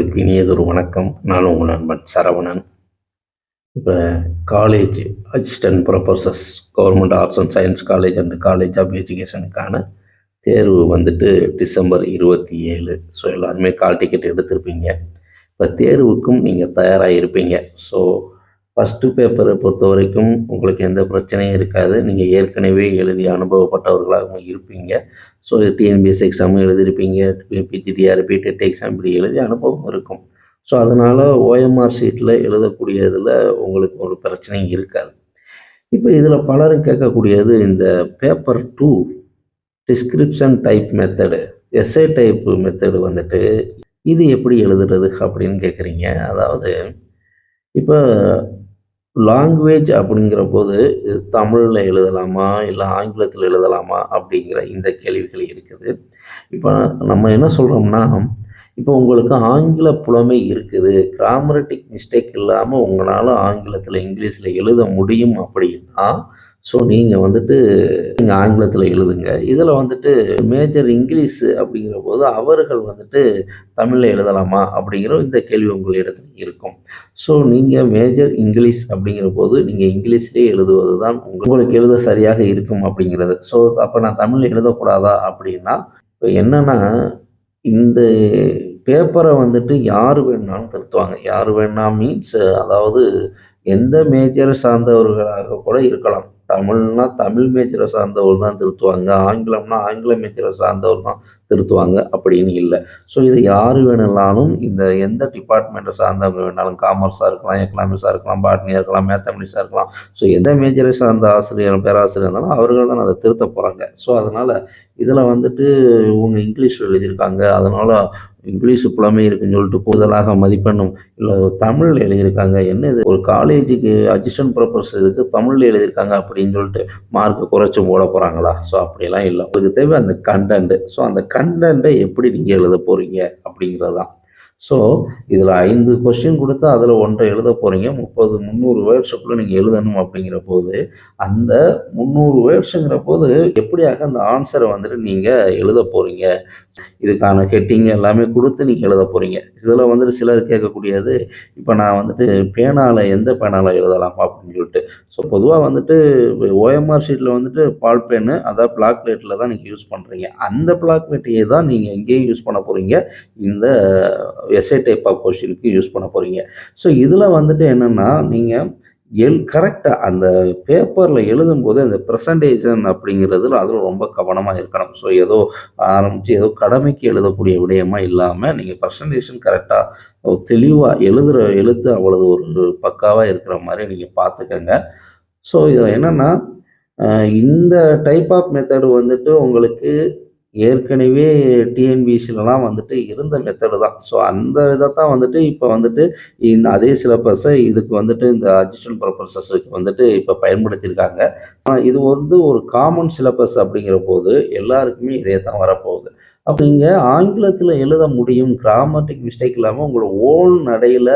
உங்களுக்கு இனியதொரு வணக்கம். நான் உங்கள் நண்பன் சரவணன். இப்போ college assistant professors government arts and science college and college of எஜுகேஷனுக்கான தேர்வு வந்துட்டு டிசம்பர் இருபத்தி ஏழு. ஸோ எல்லாருமே கால் டிக்கெட் எடுத்திருப்பீங்க. இப்போ தேர்வுக்கும் நீங்கள் தயாராக இருப்பீங்க ஸோ ஃபஸ்ட்டு பேப்பரை பொறுத்த வரைக்கும் உங்களுக்கு எந்த பிரச்சனையும் இருக்காது. நீங்கள் ஏற்கனவே எழுதி அனுபவப்பட்டவர்களாகவும் இருப்பீங்க. ஸோ டிஎன்பிஎஸ் எக்ஸாமும் எழுதியிருப்பீங்க பிஜிடிஆர்பி டெட் எக்ஸாம் இப்படி எழுதி அனுபவம் இருக்கும். ஸோ அதனால் ஓஎம்ஆர் சீட்டில் எழுதக்கூடியதில் உங்களுக்கு ஒரு பிரச்சனையும் இருக்காது. இப்போ இதில் பலரும் கேட்கக்கூடியது இந்த paper two description type method SA type method வந்துட்டு இது எப்படி எழுதுறது அப்படின்னு கேட்குறீங்க. அதாவது இப்போ லாங்குவேஜ் அப்படிங்கிற போது இது தமிழில் எழுதலாமா இல்லை ஆங்கிலத்தில் எழுதலாமா அப்படிங்கிற இந்த கேள்விகள் இருக்குது. இப்போ நம்ம என்ன சொல்கிறோம்னா இப்போ உங்களுக்கு ஆங்கில புலமை இருக்குது. கிராமரட்டிக் மிஸ்டேக் இல்லாமல் உங்களால் ஆங்கிலத்தில் இங்கிலீஷில் எழுத முடியும் அப்படின்னா ஸோ நீங்கள் வந்துட்டு நீங்கள் ஆங்கிலத்தில் எழுதுங்க. இதில் வந்துட்டு மேஜர் இங்கிலீஷ் அப்படிங்கிற போது அவர்கள் வந்துட்டு தமிழில் எழுதலாமா அப்படிங்கிற இந்த கேள்வி உங்களிடத்தில் இருக்கும். ஸோ நீங்கள் மேஜர் இங்கிலீஷ் அப்படிங்கிற போது நீங்கள் இங்கிலீஷ்லேயே எழுதுவது தான் உங்களுக்கு எழுத சரியாக இருக்கும் அப்படிங்கிறது. ஸோ அப்போ நான் தமிழில் எழுதக்கூடாதா அப்படின்னா இப்போ என்னென்னா இந்த பேப்பரை வந்துட்டு யார் வேணாலும் திருத்துவாங்க. யார் வேணா மீன்ஸ் அதாவது எந்த மேஜரை சார்ந்தவர்களாக கூட இருக்கலாம். தமிழ்னா தமிழ் மேஜரை சார்ந்தவர் தான் திருத்துவாங்க. ஆங்கிலம்னா ஆங்கில மேஜரை சார்ந்தவர் தான் திருத்துவாங்க அப்படின்னு இல்லை. ஸோ இதை யார் வேணும்னாலும் இந்த எந்த டிபார்ட்மெண்ட்டை சார்ந்தவங்க வேணாலும் காமர்ஸாக இருக்கலாம் எக்கனாமிக்ஸாக இருக்கலாம் பாட்னியாக இருக்கலாம் மேத்தமெட்டிக்ஸாக இருக்கலாம். ஸோ எந்த மேஜரை சார்ந்த ஆசிரியர் பேராசிரியர் இருந்தாலும் அவர்கள் தான் அதை திருத்த போகிறாங்க ஸோ அதனால் இதில் வந்துட்டு இவங்க இங்கிலீஷில் எழுதியிருக்காங்க. அதனால் இங்கிலீஷ் புலமை இருக்குன்னு சொல்லிட்டு கூடுதலாக மதிப்பெண்ணும் இல்லை தமிழில் எழுதியிருக்காங்க. என்ன இது? ஒரு காலேஜுக்கு அசிஸ்டன்ட் ப்ரொஃபஸர் இதுக்கு தமிழில் எழுதியிருக்காங்க அப்படின்னு சொல்லிட்டு மார்க் குறைச்சி போட போகிறாங்களா ஸோ அப்படிலாம் இல்லை. உங்களுக்கு தேவை அந்த கண்டென்ட்டு ஸோ அந்த கண்டென்ட்டை எப்படி நீங்கள் எழுத போகிறீங்க அப்படிங்கிறது தான் ஸோ இதில் ஐந்து கொஸ்டின் கொடுத்து அதில் ஒன்றை எழுத போகிறீங்க முப்பது முந்நூறு வேர்ட்ஸுக்குள்ளே நீங்கள் எழுதணும் அப்படிங்கிற போது அந்த முந்நூறு வேர்ட்ஸுங்கிற போது எப்படியாக அந்த ஆன்சரை வந்துட்டு நீங்கள் எழுத போகிறீங்க இதுக்கான ஹெட்டிங் எல்லாமே கொடுத்து நீங்கள் எழுத போகிறீங்க இதில் வந்துட்டு சிலர் கேட்கக்கூடியது இப்போ நான் வந்துட்டு பேனால் எந்த பேனாவில் எழுதலாமா அப்படின்னு சொல்லிட்டு. ஸோ பொதுவாக வந்துட்டு ஓஎம்ஆர் ஷீட்டில் வந்துட்டு பால் பேனு அதாவது பிளாக் லேட்டில் தான் நீங்கள் யூஸ் பண்ணுறீங்க அந்த பிளாக்லெட்டையே தான் நீங்கள் எங்கேயும் யூஸ் பண்ண போகிறீங்க இந்த எஸ்ஏ டைப் ஆஃப் கொஷினுக்கு யூஸ் பண்ண போகிறீங்க ஸோ இதில் வந்துட்டு என்னென்னா நீங்கள் எல் கரெக்டாக அந்த பேப்பரில் எழுதும்போது அந்த ப்ரெசன்டேஷன் அப்படிங்கிறதுல அதில் ரொம்ப கவனமாக இருக்கணும். ஸோ ஏதோ ஆரம்பித்து ஏதோ கடமைக்கு எழுதக்கூடிய விடயமாக இல்லாமல் நீங்கள் ப்ரெசன்டேஷன் கரெக்டாக தெளிவாக எழுதுகிற எழுத்து அவ்வளவு ஒரு பக்காவாக இருக்கிற மாதிரி நீங்கள் பார்த்துக்கோங்க. ஸோ இதில் என்னென்னா இந்த டைப் ஆஃப் மெத்தடு வந்துட்டு உங்களுக்கு ஏற்கனவே டிஎன்பிசிலலாம் வந்துட்டு இருந்த மெத்தடு தான். ஸோ அந்த இதை தான் வந்துட்டு இப்போ வந்துட்டு இந்த அதே சிலபஸை இதுக்கு வந்துட்டு இந்த அசிஸ்டன்ட் ப்ரொஃபஸர்ஸுக்கு வந்துட்டு இப்போ பயன்படுத்தியிருக்காங்க. இது வந்து ஒரு காமன் சிலபஸ் அப்படிங்கிற போது எல்லாருக்குமே இதே தான் வரப்போகுது. அப்போ நீங்கள் ஆங்கிலத்தில் எழுத முடியும் கிராமட்டிக் மிஸ்டேக் இல்லாமல் உங்களோட ஓன் நடையில்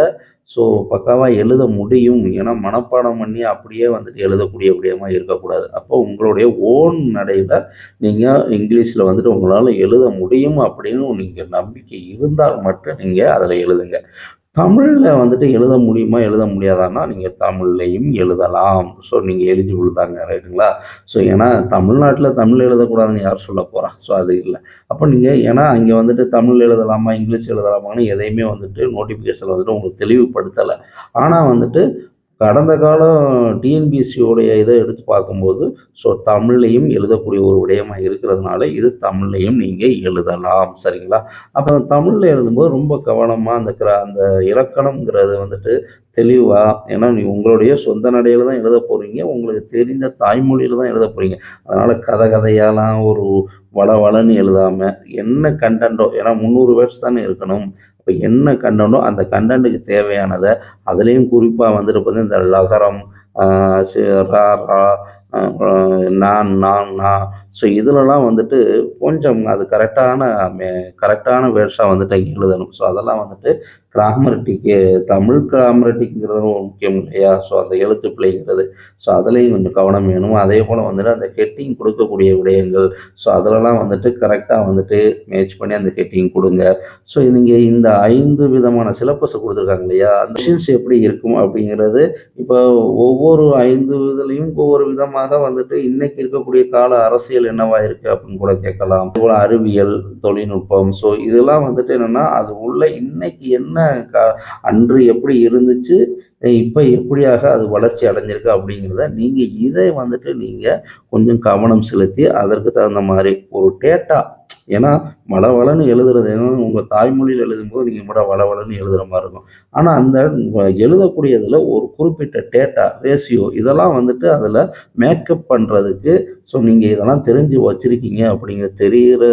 ஸோ பக்காவாக எழுத முடியும் ஏன்னா மனப்பாடம் பண்ணி அப்படியே வந்துட்டு எழுதக்கூடிய விடயமாக இருக்கக்கூடாது. அப்போ உங்களுடைய ஓன் நடையில் நீங்கள் இங்கிலீஷில் வந்துட்டு உங்களால் எழுத முடியும் அப்படின்னு நீங்கள் நம்பிக்கை இருந்தால் மட்டும் நீங்கள் அதில் எழுதுங்க. தமிழில் வந்துட்டு எழுத முடியுமா எழுத முடியாதான்னா நீங்கள் தமிழ்லையும் எழுதலாம். ஸோ நீங்கள் எலிஜிபிள் தாங்க ரைட்டுங்களா ஸோ ஏன்னா தமிழ்நாட்டில் தமிழ் எழுதக்கூடாதுன்னு யார் சொல்ல போகிறா ஸோ அது இல்லை. அப்போ நீங்கள் ஏன்னா அங்கே வந்துட்டு தமிழ் எழுதலாமா இங்கிலீஷ் எழுதலாமான்னு எதையுமே வந்துட்டு நோட்டிஃபிகேஷன் வந்துட்டு உங்களுக்கு தெளிவுபடுத்தலை. ஆனால் வந்துட்டு கடந்த காலம் டிஎன்பிஎஸ்சியோடைய இதை எடுத்து பார்க்கும்போது ஸோ தமிழ்லையும் எழுதக்கூடிய ஒரு விடயமாக இருக்கிறதுனால இது தமிழ்லையும் நீங்கள் எழுதலாம் சரிங்களா? அப்போ தமிழில் எழுதும்போது ரொம்ப கவனமாக அந்த கிர அந்த இலக்கணங்கிறது வந்துட்டு தெளிவாக ஏன்னா நீ உங்களுடைய சொந்த நடையில் தான் எழுத போகிறீங்க உங்களுக்கு தெரிந்த தாய்மொழியில் தான் எழுத போகிறீங்க அதனால் கதை கதையாலாம் ஒரு வள வளன்னு எழுதாமல் என்ன கண்டென்ட்டோ ஏன்னா முந்நூறு வேர்ட்ஸ் தானே இருக்கணும். இப்போ என்ன கண்டனோ அந்த கண்டென்ட்டுக்கு தேவையானதை அதுலேயும் குறிப்பாக வந்துட்டு பார்த்தீங்கன்னா இந்த லகரம் ரா ரா நான் நான் நான் ஸோ இதிலலாம் வந்துட்டு கொஞ்சம் அது கரெக்டான மே கரெக்டான வேர்ஸாக வந்துட்டு அங்கே எழுதணும். ஸோ அதெல்லாம் வந்துட்டு கிராமரட்டிக்கு தமிழ் கிராமரட்டிங்கிறது ரொம்ப முக்கியம் இல்லையா? ஸோ அந்த எழுத்து பிழைங்கிறது. ஸோ அதுலேயும் கொஞ்சம் கவனம் வேணும். அதே போல் வந்துட்டு அந்த ஹெட்டிங் கொடுக்கக்கூடிய விடயங்கள். ஸோ அதிலலாம் வந்துட்டு கரெக்டாக வந்துட்டு மேட்ச் பண்ணி அந்த ஹெட்டிங் கொடுங்க. ஸோ நீங்கள் இந்த ஐந்து விதமான சிலபஸை கொடுத்துருக்காங்க இல்லையா? அந்த விஷயம்ஸ் எப்படி இருக்கும் அப்படிங்கிறது இப்போ ஒவ்வொரு ஐந்து இதுலையும் ஒவ்வொரு விதமாக வந்துட்டு இன்னைக்கு இருக்கக்கூடிய கால அரசியல் என்னவா இருக்கு அப்படின்னு கூட கேட்கலாம். அதுபோல் அறிவியல் தொழில்நுட்பம். ஸோ இதெல்லாம் வந்துட்டு என்னன்னா அது உள்ள இன்னைக்கு என்ன அன்று எப்படி இருந்துச்சு இப்போ எப்படியாக அது வளர்ச்சி அடைஞ்சிருக்கு அப்படிங்கிறத நீங்கள் இதை வந்துட்டு நீங்கள் கொஞ்சம் கவனம் செலுத்தி அதற்கு தகுந்த மாதிரி ஒரு டேட்டா ஏன்னா வளவளன்னு எழுதுறது ஏன்னா உங்கள் தாய்மொழியில் எழுதும்போது நீங்கள் கூட வளவளன்னு எழுதுகிற மாதிரி இருக்கும். ஆனால் அந்த எழுதக்கூடியதில் ஒரு குறிப்பிட்ட டேட்டா ரேஷியோ இதெல்லாம் வந்துட்டு அதில் மேக்கப் பண்ணுறதுக்கு ஸோ நீங்கள் இதெல்லாம் தெரிஞ்சு வச்சுருக்கீங்க அப்படிங்கிற தெரிகிற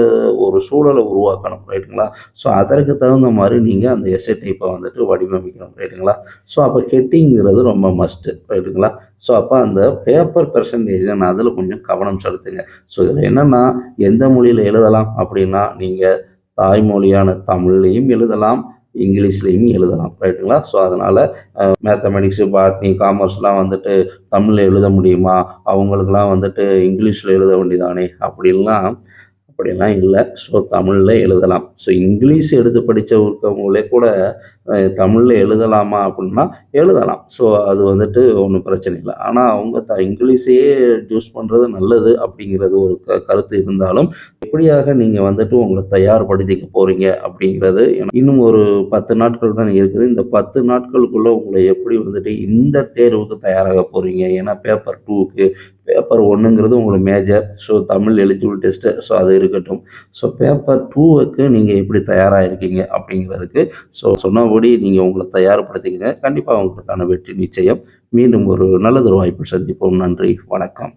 ஒரு சூழலை உருவாக்கணும் ரைட்டுங்களா ஸோ அதற்கு தகுந்த மாதிரி நீங்கள் அந்த எஸ்ஏ டைப்பை வந்துட்டு வடிவமைக்கணும் ரைட்டுங்களா ஸோ அப்போ ஹெட்டிங்கிறது ரொம்ப மஸ்ட்டு ரைட்டுங்களா ஸோ அப்போ அந்த பேப்பர் பெர்சன்டேஜ் நான் அதில் கொஞ்சம் கவனம் செலுத்துங்க. ஸோ இதில் என்னென்னா எந்த மொழியில் எழுதலாம் அப்படின்னா நீங்கள் தாய்மொழியான தமிழ்லையும் எழுதலாம் இங்கிலீஷ்லேயும் எழுதலாம் ரைட்டுங்களா? ஸோ அதனால் மேத்தமெட்டிக்ஸு பாட்னி காமர்ஸ்லாம் வந்துட்டு தமிழில் எழுத முடியுமா? அவங்களுக்கெல்லாம் வந்துட்டு இங்கிலீஷில் எழுத வேண்டியதானே? அப்படின்லாம் அப்படிலாம் இல்லை. ஸோ தமிழில் எழுதலாம். ஸோ இங்கிலீஷ் எடுத்து படித்தவங்களே கூட தமிழில் எழுதலாமா அப்படின்னா எழுதலாம். ஸோ அது வந்துட்டு ஒன்றும் பிரச்சனை இல்லை. ஆனால் அவங்க த இங்கிலீஷையே சூஸ் பண்ணுறது நல்லது அப்படிங்கிறது ஒரு க கருத்து இருந்தாலும் எப்படியாக நீங்கள் வந்துட்டு உங்களை தயார்படுத்திக்க போகிறீங்க அப்படிங்கிறது இன்னும் ஒரு பத்து நாட்கள் தான் இருக்குது. இந்த பத்து நாட்களுக்குள்ளே உங்களை எப்படி வந்துட்டு இந்த தேர்வுக்கு தயாராக போகிறீங்க ஏன்னா பேப்பர் டூக்கு பேப்பர் ஒன்றுங்கிறது உங்களுக்கு major so Tamil eligible test so அது இருக்கட்டும். ஸோ பேப்பர் டூவுக்கு நீங்கள் எப்படி தயாராக இருக்கீங்க அப்படிங்கிறதுக்கு ஸோ சொன்னபடி நீங்கள் உங்களை தயார்படுத்திக்கங்க. கண்டிப்பாக உங்களுக்கான வெற்றி நிச்சயம். மீண்டும் ஒரு நல்லதொரு வாய்ப்பு சந்திப்போம். நன்றி. வணக்கம்.